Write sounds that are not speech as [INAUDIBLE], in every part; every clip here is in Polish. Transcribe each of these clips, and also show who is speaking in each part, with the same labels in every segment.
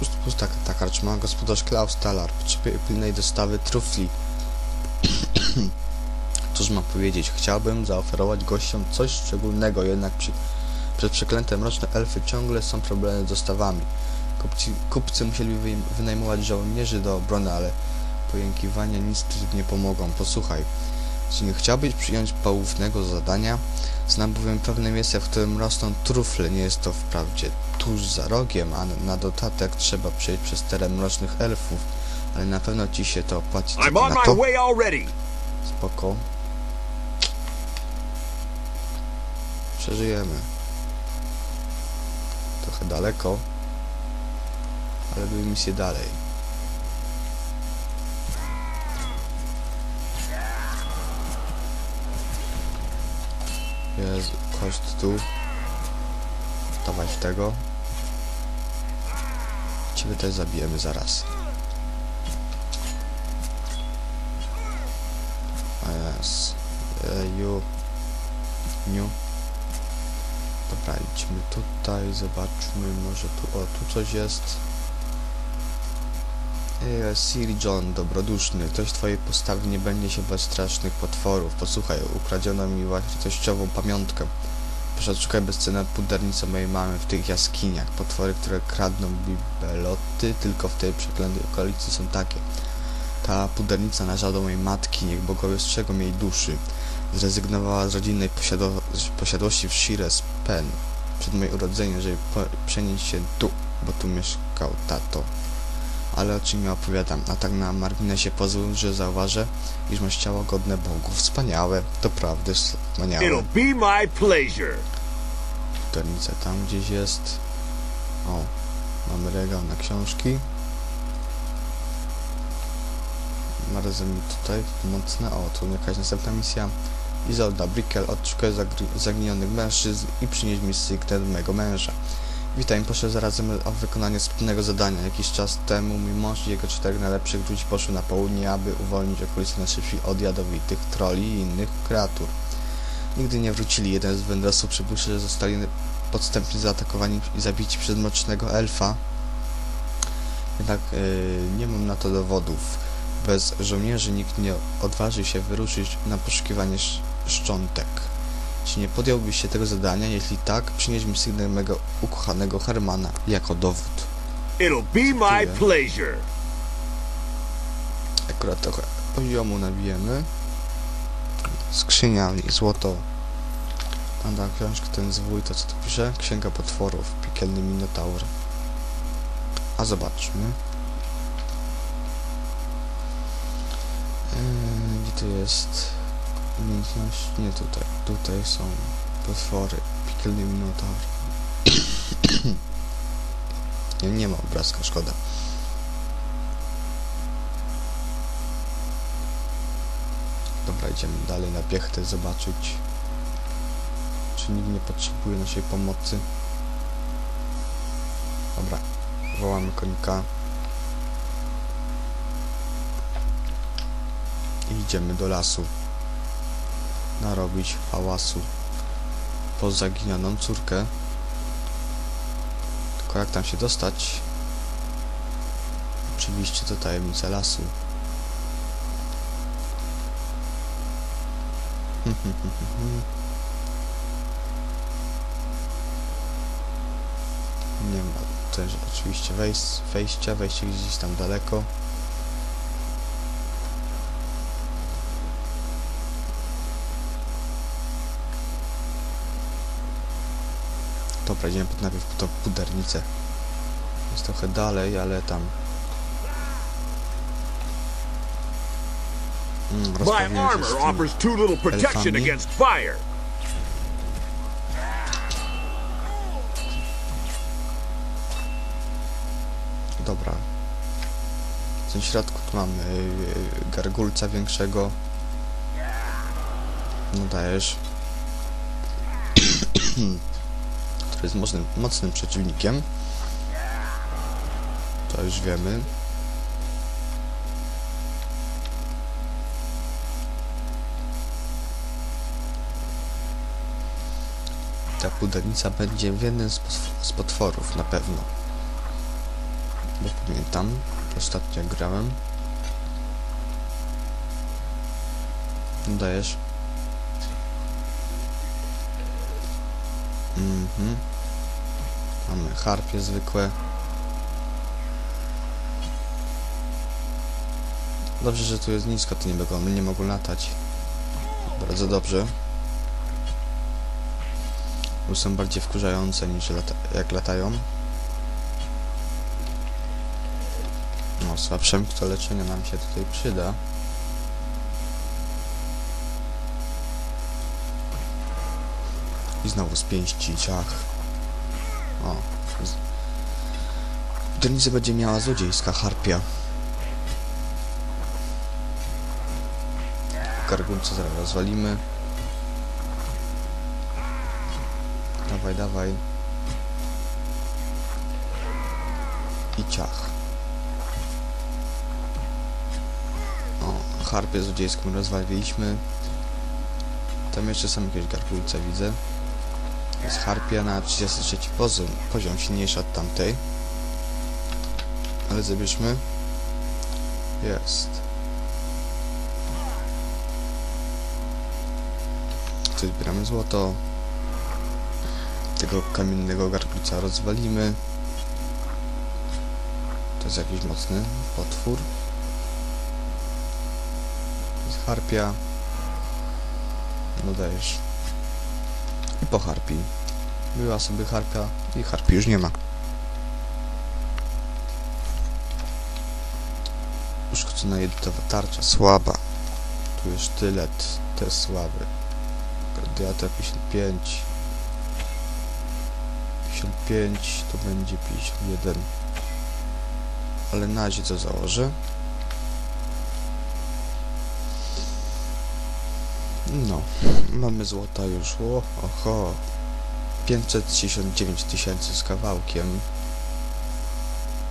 Speaker 1: pust, pusta ta karczma. Gospodarz Klaus Talar potrzebuje pilnej dostawy trufli. [CLEARS THROAT] Cóż mam powiedzieć? Chciałbym zaoferować gościom coś szczególnego, jednak przy, przez przeklęte elfy ciągle są problemy z dostawami. Kupci, kupcy musieli wy, wynajmować żołnierzy do obrony, ale pojękiwania nic nie pomogą. Posłuchaj, czy nie chciałbyś przyjąć poufnego zadania? Znam bowiem pewne miejsce, w którym rosną trufle. Nie jest to wprawdzie tuż za rogiem, a na dodatek trzeba przejść przez teren mrocznych elfów. Ale na pewno ci się to opłaci.
Speaker 2: I'm on
Speaker 1: na
Speaker 2: my way already.
Speaker 1: Spoko. Przeżyjemy. Trochę daleko. Ale były misje dalej. Jezu, chodź tu. Dawaj tego. Ciebie też zabijemy zaraz. A jest. Ju. Niu. Dobra, idźmy tutaj, zobaczmy, może tu, o, tu coś jest. Ej, Sir John, dobroduszny, ktoś w twojej postawie nie będzie się bać strasznych potworów. Posłuchaj, ukradziono mi wartościową pamiątkę. Proszę, szukaj bezcenne pudernice mojej mamy w tych jaskiniach. Potwory, które kradną bibeloty, tylko w tej przeklętej okolicy są takie. Ta pudernica należała do mojej matki, niech bogowie strzegą jej duszy. Zrezygnowała z rodzinnej posiado- posiadłości w Shires Pen przed moim urodzeniem, żeby przenieść się tu, bo tu mieszkał tato. Ale o czym ja opowiadam? A tak na marginesie pozwól, że zauważę, iż masz ciało godne bogów. Wspaniałe, to prawda, wspaniałe.
Speaker 2: It'll be my pleasure.
Speaker 1: Pudernica tam gdzieś jest. O, mamy regał na książki. Bardzo mi tutaj mocne. O, tu jakaś następna misja. Izolda Brickel odszukuje zagr- zaginionych mężczyzn i przynieś mi sygnet mego męża. Witaj, proszę zarazem o wykonanie sprytnego zadania. Jakiś czas temu mój mąż i jego czterech najlepszych ludzi poszły na południe, aby uwolnić okolice wsi od jadowitych troli i innych kreatur. Nigdy nie wrócili. Jeden z wędrowców przypuszcza, że zostali podstępnie zaatakowani i zabici przez mrocznego elfa. Jednak yy, nie mam na to dowodów. Bez żołnierzy nikt nie odważy się wyruszyć na poszukiwanie sz- szczątek. Czy nie podjąłbyś się tego zadania? Jeśli tak, przynieś mi sygnał mego ukochanego Hermana jako dowód.
Speaker 2: It'll be my pleasure.
Speaker 1: Akurat trochę poziomu nabijemy. Skrzynia i złoto. Tam dam książkę, ten zwój, to co tu pisze? Księga potworów, piekielny minotaur. A zobaczmy. Yy, gdzie to jest? Umiejętność? Nie tutaj. Tutaj są potwory. Piekielny minotaur. [COUGHS] nie, nie ma obrazka, szkoda. Dobra, idziemy dalej na piechtę zobaczyć, czy nikt nie potrzebuje naszej pomocy. Dobra, wołamy konika. I idziemy do lasu. Narobić hałasu. Po zaginioną córkę. Tylko jak tam się dostać? Oczywiście to tajemnica lasu. [LAUGHS] Nie ma też oczywiście wejścia, wejście gdzieś tam daleko. Dobra, idziemy pod- najpierw po tą pudernicę. Jest trochę dalej, ale tam... Mm,
Speaker 2: My armor offers too little protection against fire.
Speaker 1: Dobra. W tym środku tu mamy yy, gargulca większego. No dajesz. [CLEARS THROAT] [COUGHS] Który jest mocnym, mocnym przeciwnikiem. To już wiemy. Ta pudernica będzie w jednym z, potw- z potworów na pewno. Bo pamiętam, ostatnio grałem. Dajesz. Mhm. Mamy harpie zwykłe. Dobrze, że tu jest nisko, to nie mogą, nie mogą latać. Bardzo dobrze. Bo są bardziej wkurzające niż lata jak latają. No, słabszemki to leczenie nam się tutaj przyda. I znowu z pięści ciach. O. Denise będzie miała złodziejska harpia. Gargulce zaraz rozwalimy. Dawaj, dawaj. I ciach. O, harpię złodziejską rozwaliliśmy. Tam jeszcze są jakieś gargulce, widzę. Jest harpia na 33 poziom, poziom silniejsza od tamtej. Ale zabierzmy. Jest. Tu zbieramy złoto. Tego kamiennego gargulca rozwalimy. To jest jakiś mocny potwór. Jest harpia. No dajesz. I po harpii. Była sobie harpia i harpii już nie ma. Uszkodzona jedytowa tarcza, słaba. Tu jest sztylet, też słaby. Gladiator 55. 55 to będzie 51. Ale na razie co założę. No, mamy złota już. O, oho. 569 tysięcy z kawałkiem.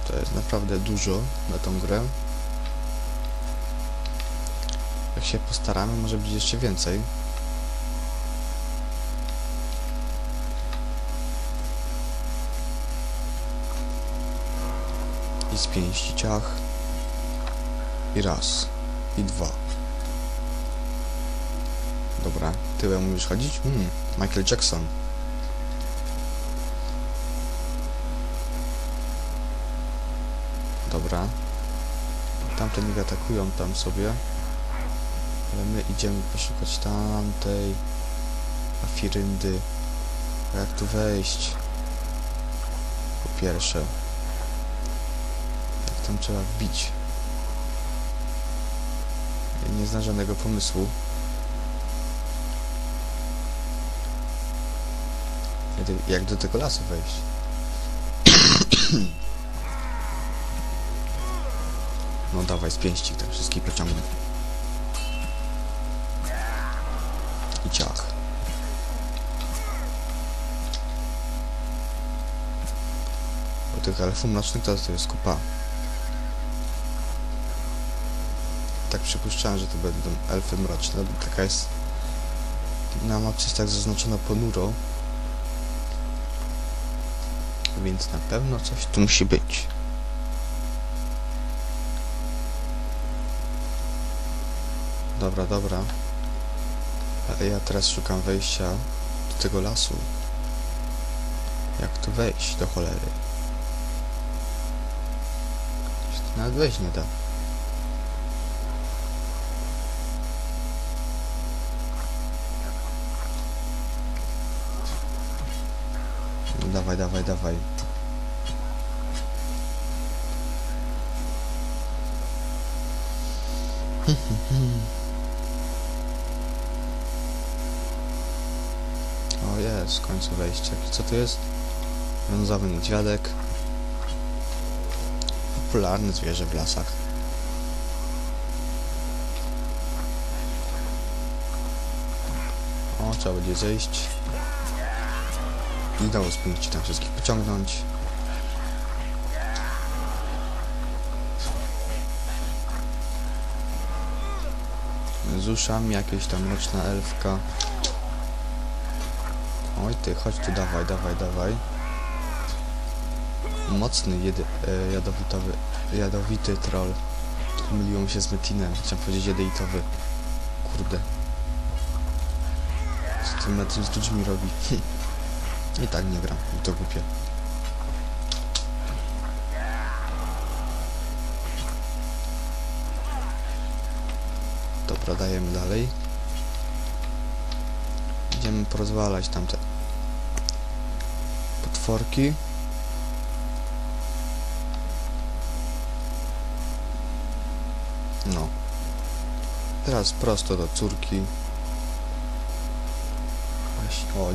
Speaker 1: To jest naprawdę dużo na tą grę. Jak się postaramy, może być jeszcze więcej. I z pięści ciach. I raz. I dwa. Dobra, tyłem umiesz chodzić? Hmm, Michael Jackson. Dobra. Tamte nie atakują tam sobie. Ale my idziemy poszukać tamtej afiryndy. Jak tu wejść? Po pierwsze. Jak tam trzeba wbić? Nie znam żadnego pomysłu. Jak do tego lasu wejść? [CLEARS THROAT] No dawaj, z pięści te wszystkie pociągnę. I ciach. Bo tych elfów mrocznych to, to jest kupa. Tak przypuszczałem, że to będą elfy mroczne, bo taka jest... Na mapce jest tak zaznaczona ponuro. Więc na pewno coś tu musi być. Dobra, dobra. Ale ja teraz szukam wejścia do tego lasu. Jak tu wejść do cholery? Się nawet wejść nie da. Dawaj, dawaj, dawaj. [LAUGHS] O jest, w końcu wejście. Co tu jest? Brązowy niedźwiadek. Popularne zwierzę w lasach. O, trzeba będzie zejść. I dało spięć tam wszystkich pociągnąć. Z uszami jakieś tam mroczna elfka. Oj ty, chodź tu, dawaj, dawaj, dawaj. mocny, jedy, e, jadowitowy, jadowity troll. Myliło mi się z Metinem, chciałem powiedzieć jedeitowy. Kurde. Co ten Metin z ludźmi robi? [LAUGHS] I tak nie gram, to głupie. Dobra, dajemy dalej. Idziemy porozwalać tamte potworki. No. Teraz prosto do córki. O,